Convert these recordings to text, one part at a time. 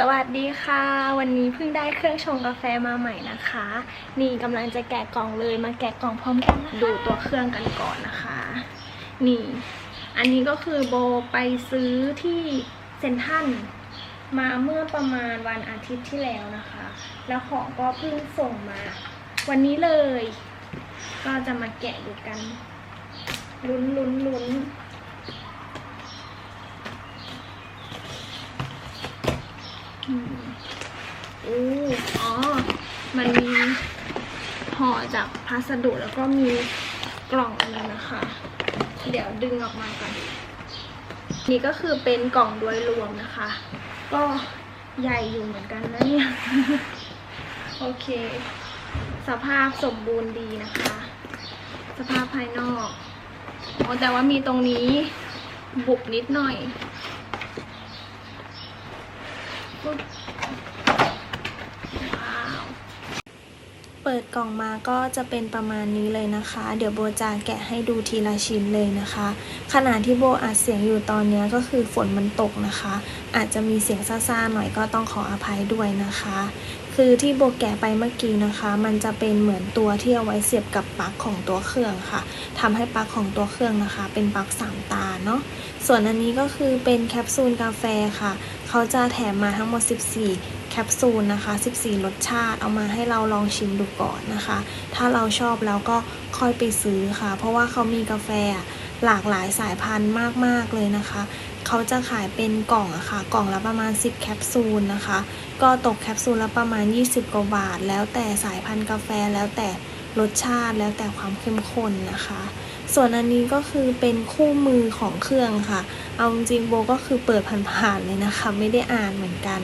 สวัสดีค่ะ วันนี้เพิ่งได้เครื่องชงกาแฟมาใหม่นะคะ นี่กำลังจะแกะกล่องเลยมาแกะกล่องพร้อมกันนะคะดูตัวเครื่องกันก่อนนะคะ นี่ อันนี้ก็คือโบไปซื้อที่เซ็นทรัลมาเมื่อประมาณวันอาทิตย์ที่แล้วนะคะ แล้วของก็เพิ่งส่งมา วันนี้เลย ก็จะมาแกะดูกันลุ้นลุ้นลุ้น อู้อ๋อ มันมีห่อจากพัสดุแล้วก็มีกล่องอันนี้นะคะ เดี๋ยวดึงออกมาก่อน นี่ก็คือเป็นกล่องโดยรวมนะคะ ก็ใหญ่อยู่เหมือนกันนะเนี่ย โอเค สภาพสมบูรณ์ดีนะคะ สภาพภายนอกอ๋อแต่ว่ามีตรงนี้บุบนิดหน่อย เปิดกล่องมาก็จะเป็นประมาณนี้เลยนะคะ เดี๋ยวโบจะแกะให้ดูทีละชิ้นเลยนะคะ ขณะที่โบอัดเสียงอยู่ตอนนี้ก็คือฝนมันตกนะคะ อาจจะมีเสียงซ่าๆหน่อยก็ต้องขออภัยด้วยนะคะ คือที่โบแกะไปเมื่อกี้นะคะ มันจะเป็นเหมือนตัวที่เอาไว้เสียบกับปลั๊กของตัวเครื่องค่ะทำให้ปลั๊กของตัวเครื่องนะคะ เป็นปลั๊กสามตาเนาะส่วนอันนี้ก็คือเป็นแคปซูลกาแฟค่ะ เขาจะแถมมาทั้งหมด 14 แคปซูลนะคะ 14 รสชาติ เอามาให้เราลองชิมดูก่อนนะคะ ถ้าเราชอบแล้วก็ค่อยไปซื้อค่ะ เพราะว่าเขามีกาแฟ หลากหลายสายพันธุ์มาก ๆ เลยนะคะ เขาจะขายเป็นกล่องอะค่ะ กล่องละประมาณ 10 แคปซูลนะคะ ก็ตกแคปซูลละประมาณ 20 กว่าบาท แล้วแต่สายพันธุ์กาแฟ แล้วแต่รสชาติ แล้วแต่ความเข้มข้นนะคะ ส่วนอันนี้ก็คือเป็นคู่มือของเครื่องค่ะ เอาจริงโบก็คือเปิดผ่านๆเลยนะคะ ไม่ได้อ่านเหมือนกัน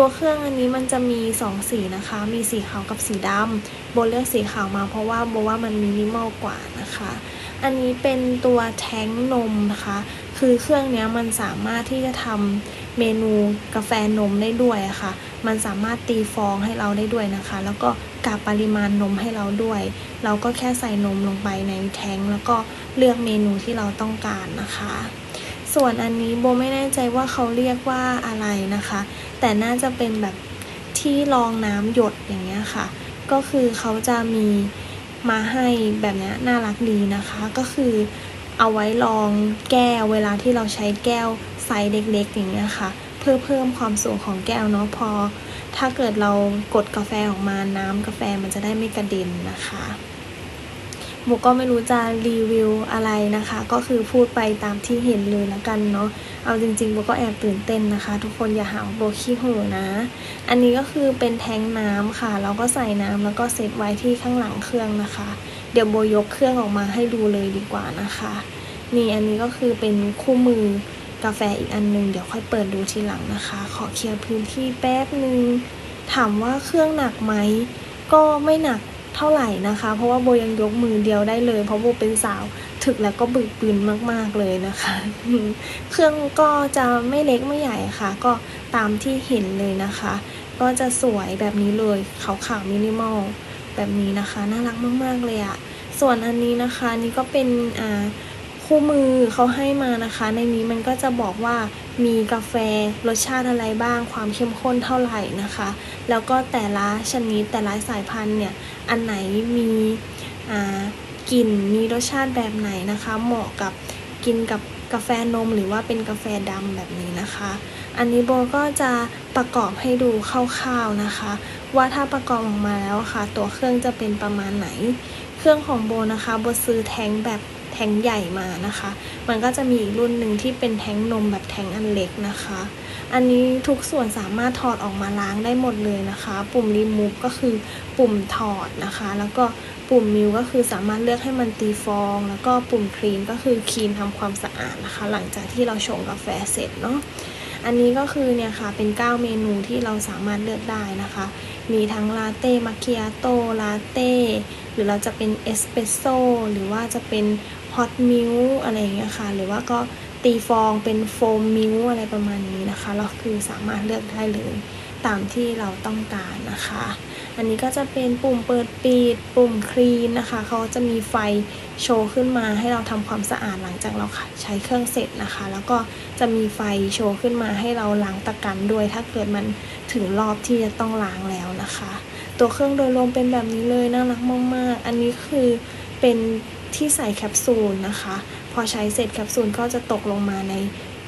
ตัวเครื่องอันนี้มันจะมี 2 สีนะคะ มีสีขาวกับสีดำโบเลือกสีขาวมาเพราะว่าโบว่ามันมินิมอลกว่านะคะ อันนี้เป็นตัวแท้งนมนะคะ คือเครื่องเนี้ยมันสามารถที่จะทำเมนูกาแฟนมได้ด้วยะค่ะ มันสามารถตีฟองให้เราได้ด้วยนะคะ แล้วก็กะปริมาณนมให้เราด้วย เราก็แค่ใส่นมลงไปในแท้งแล้วก็เลือกเมนูที่เราต้องการนะคะ ส่วนอันนี้โบไม่แน่ใจว่าเขาเรียกว่าอะไรนะคะ แต่น่าจะเป็นแบบที่รองน้ำหยดอย่างเงี้ยค่ะ ก็คือเขาจะมีมาให้แบบนี้น่ารักดีนะคะ ก็คือเอาไว้รองแก้วเวลาที่เราใช้แก้วไซส์เล็กๆ อย่างเงี้ยค่ะ เพื่อเพิ่มความสูงของแก้วเนาะพอ ถ้าเกิดเรากดกาแฟออกมาน้ำกาแฟมันจะได้ไม่กระเด็นนะคะ โบก็ไม่รู้จะรีวิวอะไรนะคะ ก็คือพูดไปตามที่เห็นเลยละกันเนาะเอาจริงๆโบก็แอบตื่นเต้นนะคะ ทุกคนอย่าหาวโบขี้ห่อนะ อันนี้ก็คือเป็นแทงน้ำค่ะเราก็ใส่น้ำแล้วก็เซตไว้ที่ข้างหลังเครื่องนะคะ เดี๋ยวโบยกเครื่องออกมาให้ดูเลยดีกว่านะคะ นี่อันนี้ก็คือเป็นคู่มือกาแฟอีกอันนึงเดี๋ยวค่อยเปิดดูทีหลังนะคะ ขอเคลียร์พื้นที่แป๊บนึงถามว่าเครื่องหนักไหมก็ไม่หนัก เท่าไหร่นะคะ เพราะว่าโบยังยกมือเดียวได้เลย เพราะโบเป็นสาวถึกแล้วก็บึกบืนมากๆเลยนะคะ เครื่องก็จะไม่เล็กไม่ใหญ่ค่ะ ก็ตามที่เห็นเลยนะคะ ก็จะสวยแบบนี้เลยขาวๆมินิมอลแบบนี้นะคะน่ารักมากๆเลยอะส่วนอันนี้นะคะนี่ก็เป็นอ่าคู่มือเขาให้มานะคะ ในนี้มันก็จะบอกว่า มีกาแฟรสชาติอะไรบ้าง ความเข้มข้นเท่าไหร่นะคะ แล้วก็แต่ละชนิดแต่ละสายพันธุ์เนี่ย อันไหนมีกลิ่นมีรสชาติแบบไหนนะคะ เหมาะกับกินกับกาแฟนมหรือว่าเป็นกาแฟดำแบบนี้นะคะ อันนี้โบก็จะประกอบให้ดูคร่าวๆนะคะ ว่าถ้าประกอบออกมาแล้วค่ะ ตัวเครื่องจะเป็นประมาณไหน เครื่องของโบนะคะโบซื้อแท้งแบบ ท้งใหญ่มานะคะ มันก็จะมีอีกรุ่นหนึ่งที่เป็นแท้งนมแบบแท้งอันเล็กนะคะ อันนี้ทุกส่วนสามารถถอดออกมาล้างได้หมดเลยนะคะ ปุ่มรีมูฟก็คือปุ่มถอดนะคะ แล้วก็ปุ่มมิวก็คือสามารถเลือกให้มันตีฟอง แล้วก็ปุ่มคลีนก็คือคลีนทำความสะอาดนะคะ หลังจากที่เราชงกาแฟเสร็จเนาะ อันนี้ก็คือเนี่ยค่ะเป็น 9 เมนูที่เราสามารถเลือกได้นะคะ มีทั้งลาเต้มัคคิอาโตลาเต้หรือเราจะเป็นเอสเปรสโซ่หรือว่าจะเป็นฮอตมิลอะไรอย่างเงี้ยค่ะ หรือว่าก็ตีฟองเป็นโฟมมิลอะไรประมาณนี้นะคะ เราคือสามารถเลือกได้เลย ตามที่เราต้องการนะคะ อันนี้ก็จะเป็นปุ่มเปิดปิดปุ่มคลีนนะคะ เขาจะมีไฟโชว์ขึ้นมาให้เราทำความสะอาดหลังจากเราใช้เครื่องเสร็จนะคะ แล้วก็จะมีไฟโชว์ขึ้นมาให้เราล้างตะกันด้วย ถ้าเกิดมันถึงรอบที่จะต้องล้างแล้วนะคะ ตัวเครื่องโดยรวมเป็นแบบนี้เลยน่ารักมาก ๆ อันนี้คือเป็นที่ใส่แคปซูลนะคะ พอใช้เสร็จแคปซูลก็จะตกลงมาใน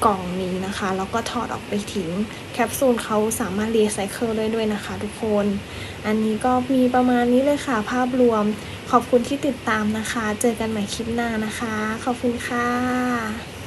กล่องนี้นะคะแล้วก็ถอดออกไปทิ้งแคปซูลเขาสามารถรีไซเคิลได้ด้วยนะคะทุกคน อันนี้ก็มีประมาณนี้เลยค่ะภาพรวม ขอบคุณที่ติดตามนะคะ เจอกันใหม่คลิปหน้านะคะ ขอบคุณค่ะ